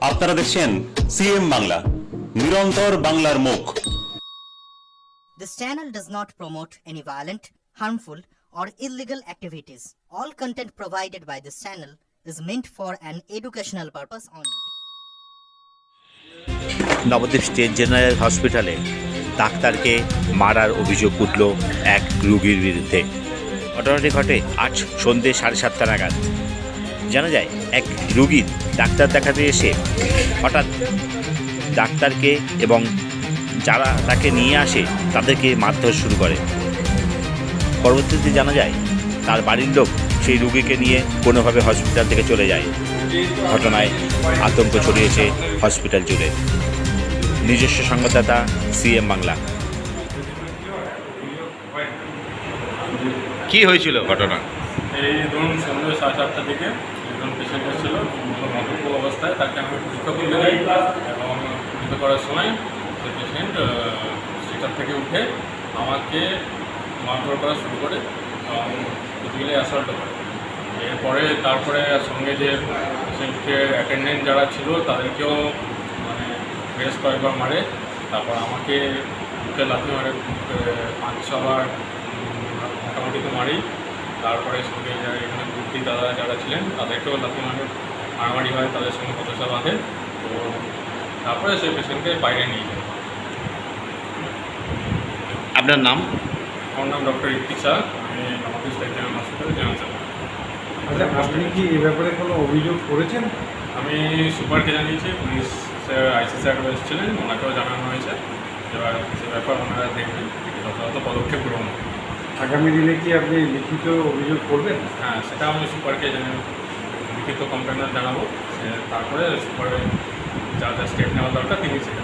আপনারা দেখছেন সিএম বাংলা নিরন্তর বাংলার মুখ This channel does not promote any violent, harmful, or illegal activities. All content provided by this channel is meant for an educational purpose only. Nabadwip state general হসপিটালে ডাক্তারকে মারার অভিযোগ উঠল এক রুগীর বিরুদ্ধে ঘটনাটি ঘটে আজ সন্ধ্যে সাড়ে সাতটা নাগাদ জানা যায় এক রুগীর ডাক্তার দেখাতে এসে হঠাৎ ডাক্তারকে এবং যারা তাকে নিয়ে আসে তাদেরকে মারধর শুরু করে। পরবর্তীতে জানা যায় তার বাড়ির লোক সেই রুগীকে নিয়ে কোনোভাবে হসপিটাল থেকে চলে যায়। ঘটনায় আতঙ্ক ছড়িয়েছে হসপিটাল জুড়ে। নিজস্ব সংবাদদাতা সিএম বাংলা। কি হয়েছিল ঘটনা? এই ধরুন সন্ধ্যে সাড়ে চারটার দিকে একজন পেশেন্ট এসেছিল মতব্য অবস্থায়, তাকে আমি পরীক্ষা করতে যাই এবং পরীক্ষা করার সময় সেই পেশেন্ট সেটার থেকে উঠে আমাকে মারধর করা শুরু করে এবং অ্যাসল্ট করে এরপরে তারপরে সঙ্গে যে পেশেন্টকে অ্যাটেন্ডেন্ট যারা ছিল, তাদেরকেও মানে বেশ কয়েকবার মারে। তারপর আমাকে বুকে লাথি মারে পাঁচ ছবার মোটামুটি তো মারি তারপরে সঙ্গে এখানে ভর্তি দাদা যারা ছিলেন তাদেরকেও লাথি মারে মারামারি হয় তাদের সঙ্গে কথা বাঁধে। তো তারপরে সেই পেশেন্টকে বাইরে নিয়ে যায়। আপনার নাম? আমার নাম ডক্টর ইত্তিক শাহ আমি নর্থ স্টেট জেনারেল হসপিটালে জেনারেল আচ্ছা আপনি কি এ ব্যাপারে কোনো অভিযোগ করেছেন? আমি সুপারকে জানিয়েছি পুলিশ স্যার আইসি স্যার এসেছিলেন ওনাকেও জানানো হয়েছে। এবার সে ব্যাপার ওনারা দেখবেন যথাযথ পদক্ষেপ গ্রহণ করবেন। আগামী দিনে কি আপনি লিখিত অভিযোগ করবেন? হ্যাঁ সেটা আমি সুপারকে লিখিত কমপ্লেনার জানাব। তারপরে সুপারে যা যা স্টেপ নেওয়া দরকার, তিনি সেটা